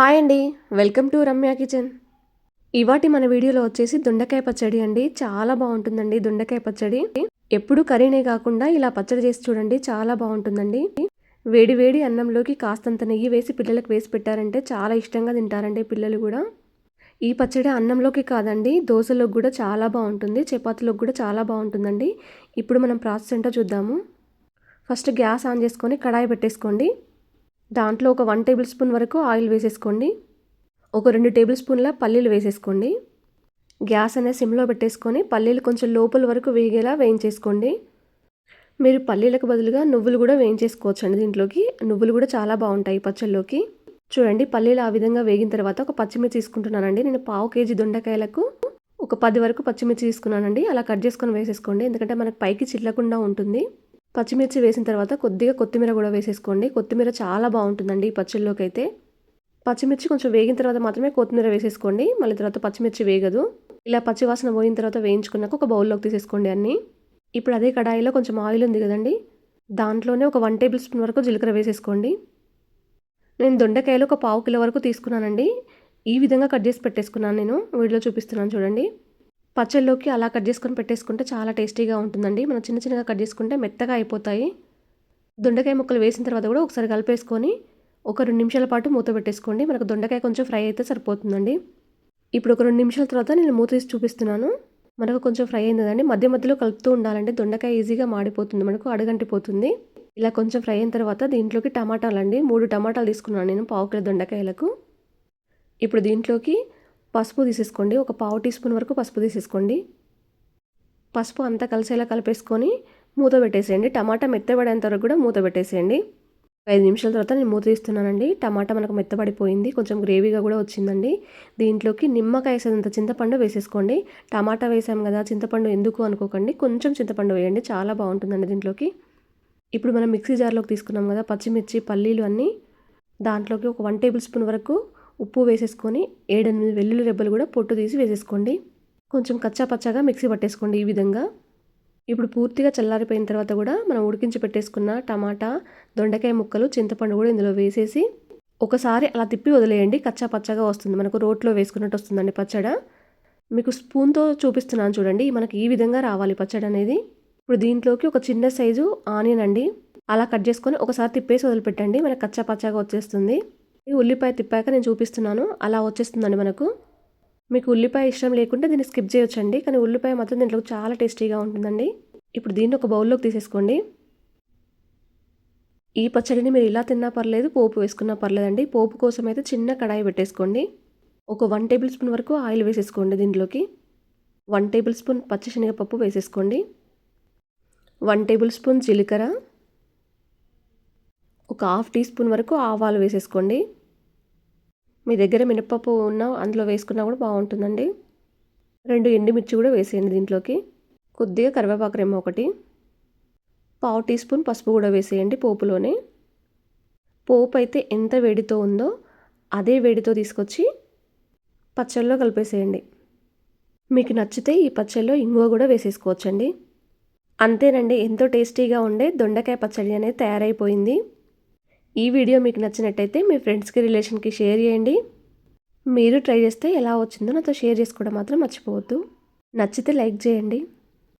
Hi అండి. Welcome to Ramya kitchen. ఇవాటి మన వీడియోలో వచ్చేసి దొండకాయ పచ్చడి అండి. చాలా బాగుంటుందండి దొండకాయ పచ్చడి. ఎప్పుడు కర్రీనే కాకుండా ఇలా పచ్చడి చేసి చూడండి చాలా బాగుంటుందండి. వేడి వేడి అన్నంలోకి కాస్తంత నెయ్యి వేసి పిల్లలకు వేసి పెట్టారంటే చాలా ఇష్టంగా తింటారండి పిల్లలు కూడా. ఈ పచ్చడి అన్నంలోకి కాదండి దోశలోకి కూడా చాలా బాగుంటుంది చపాతీలోకి కూడా చాలా బాగుంటుందండి. ఇప్పుడు మనం ప్రాసెస్ ఏంటో చూద్దాము. ఫస్ట్ గ్యాస్ ఆన్ చేసుకొని కడాయి పెట్టేసుకోండి. దాంట్లో ఒక వన్ టేబుల్ స్పూన్ వరకు ఆయిల్ వేసేసుకోండి. ఒక రెండు టేబుల్ స్పూన్ల పల్లీలు వేసేసుకోండి. గ్యాస్ అనేది సిమ్లో పెట్టేసుకొని పల్లీలు కొంచెం లోపల వరకు వేగేలా వేయించేసుకోండి. మీరు పల్లీలకు బదులుగా నువ్వులు కూడా వేయించేసుకోవచ్చు అండి దీంట్లోకి. నువ్వులు కూడా చాలా బాగుంటాయి పచ్చళ్ళలోకి. చూడండి పల్లీలు ఆ విధంగా వేగిన తర్వాత ఒక పచ్చిమిర్చి తీసుకుంటున్నానండి. నేను పావు కేజీ దొండకాయలకు ఒక పది వరకు పచ్చిమిర్చి తీసుకున్నానండి. అలా కట్ చేసుకొని వేసేసుకోండి. ఎందుకంటే మనకు పైకి చిల్లకుండా ఉంటుంది. పచ్చిమిర్చి వేసిన తర్వాత కొద్దిగా కొత్తిమీర కూడా వేసేసుకోండి. కొత్తిమీర చాలా బాగుంటుందండి ఈ పచ్చళ్ళలోకి అయితే పచ్చిమిర్చి కొంచెం వేగిన తర్వాత మాత్రమే కొత్తిమీర వేసేసుకోండి. మళ్ళీ తర్వాత పచ్చిమిర్చి వేగదు. ఇలా పచ్చివాసన పోయిన తర్వాత వేయించుకున్నాక ఒక బౌల్లోకి తీసేసుకోండి అన్నీ. ఇప్పుడు అదే కడాయిలో కొంచెం ఆయిల్ ఉంది కదండి. దాంట్లోనే ఒక వన్ టేబుల్ స్పూన్ వరకు జీలకర్ర వేసేసుకోండి. నేను దొండకాయలు ఒక పావు కిలో వరకు తీసుకున్నానండి. ఈ విధంగా కట్ చేసి పెట్టేసుకున్నాను నేను. వీడియోలో చూపిస్తున్నాను చూడండి. పచ్చళ్ళలోకి అలా కట్ చేసుకొని పెట్టేసుకుంటే చాలా టేస్టీగా ఉంటుందండి. మనం చిన్న చిన్నగా కట్ చేసుకుంటే మెత్తగా అయిపోతాయి. దొండకాయ ముక్కలు వేసిన తర్వాత కూడా ఒకసారి కలిపేసుకొని ఒక రెండు నిమిషాల పాటు మూత పెట్టేసుకోండి. మనకు దొండకాయ కొంచెం ఫ్రై అయితే సరిపోతుందండి. ఇప్పుడు ఒక రెండు నిమిషాల తర్వాత నేను మూత తీసి చూపిస్తున్నాను. మనకు కొంచెం ఫ్రై అయిందండి. మధ్య మధ్యలో కలుపుతూ ఉండాలంటే దొండకాయ ఈజీగా మాడిపోతుంది. మనకు అడగంటిపోతుంది. ఇలా కొంచెం ఫ్రై అయిన తర్వాత దీంట్లోకి టమాటాలు అండి మూడు టమాటాలు తీసుకున్నాను నేను పావు కిలో దొండకాయలకు. ఇప్పుడు దీంట్లోకి పసుపు తీసేసుకోండి. ఒక పావు టీ స్పూన్ వరకు పసుపు తీసేసుకోండి. పసుపు అంతా కలిసేలా కలిపేసుకొని మూత పెట్టేసేయండి. టమాటా మెత్తబడేంత వరకు కూడా మూత పెట్టేసేయండి. ఐదు నిమిషాల తర్వాత నేను మూత తీస్తున్నానండి. టమాటా మనకు మెత్తబడిపోయింది కొంచెం గ్రేవీగా కూడా వచ్చిందండి. దీంట్లోకి నిమ్మకాయ వేసేంత చింతపండు వేసేసుకోండి. టమాటా వేసాం కదా చింతపండు ఎందుకు అనుకోకండి. కొంచెం చింతపండు వేయండి. చాలా బాగుంటుందండి దీంట్లోకి. ఇప్పుడు మనం మిక్సీ జార్లోకి తీసుకున్నాం కదా పచ్చిమిర్చి పల్లీలు అన్నీ. దాంట్లోకి ఒక వన్ టేబుల్ స్పూన్ వరకు ఉప్పు వేసేసుకొని ఏడెనిమిది వెల్లుల్లి రెబ్బలు కూడా పొట్టు తీసి వేసేసుకోండి. కొంచెం కచ్చా పచ్చగా మిక్సీ పట్టేసుకోండి ఈ విధంగా. ఇప్పుడు పూర్తిగా చల్లారిపోయిన తర్వాత కూడా మనం ఉడికించి పెట్టేసుకున్న టమాటా దొండకాయ ముక్కలు చింతపండు కూడా ఇందులో వేసేసి ఒకసారి అలా తిప్పి వదిలేయండి. కచ్చా పచ్చగా వస్తుంది. మనకు రోట్లో వేసుకున్నట్టు వస్తుందండి పచ్చడ. మీకు స్పూన్తో చూపిస్తున్నాను చూడండి. మనకి ఈ విధంగా రావాలి పచ్చడి అనేది. ఇప్పుడు దీంట్లోకి ఒక చిన్న సైజు ఆనియన్ అండి. అలా కట్ చేసుకొని ఒకసారి తిప్పేసి వదిలిపెట్టండి. మనకు కచ్చా పచ్చగా వచ్చేస్తుంది. ఈ ఉల్లిపాయ తిప్పాక నేను చూపిస్తున్నాను. అలా వచ్చేస్తుందండి మనకు. మీకు ఉల్లిపాయ ఇష్టం లేకుంటే దీన్ని స్కిప్ చేయొచ్చండి. కానీ ఉల్లిపాయ మాత్రం దీంట్లో చాలా టేస్టీగా ఉంటుందండి. ఇప్పుడు దీన్ని ఒక బౌల్లోకి తీసేసుకోండి. ఈ పచ్చడిని మీరు ఇలా తిన్నా పర్లేదు పోపు వేసుకున్నా పర్లేదండి. పోపు కోసం అయితే చిన్న కడాయి పెట్టేసుకోండి. ఒక వన్ టేబుల్ స్పూన్ వరకు ఆయిల్ వేసేసుకోండి దీంట్లోకి. వన్ టేబుల్ స్పూన్ పచ్చిశనగపప్పు వేసేసుకోండి. వన్ టేబుల్ స్పూన్ జీలకర్ర. ఒక హాఫ్ టీ స్పూన్ వరకు ఆవాలు వేసేసుకోండి. మీ దగ్గర మినపప్పు ఉన్న అందులో వేసుకున్నా కూడా బాగుంటుందండి. రెండు ఎండుమిర్చి కూడా వేసేయండి దీంట్లోకి. కొద్దిగా కరివేపాకు రెమ్మ ఒకటి. పావు టీ స్పూన్ పసుపు కూడా వేసేయండి పోపులోనే. పోపు అయితే ఎంత వేడితో ఉందో అదే వేడితో తీసుకొచ్చి పచ్చళ్ళలో కలిపేసేయండి. మీకు నచ్చితే ఈ పచ్చళ్ళలో ఇంగువ కూడా వేసేసుకోవచ్చండి. అంతేనండి ఎంతో టేస్టీగా ఉండే దొండకాయ పచ్చడి అనేది తయారైపోయింది. ఈ వీడియో మీకు నచ్చినట్టయితే మీ ఫ్రెండ్స్కి రిలేషన్కి షేర్ చేయండి. మీరు ట్రై చేస్తే ఎలా వచ్చిందో నాతో షేర్ చేసుకోవడం మాత్రం మర్చిపోవద్దు. నచ్చితే లైక్ చేయండి.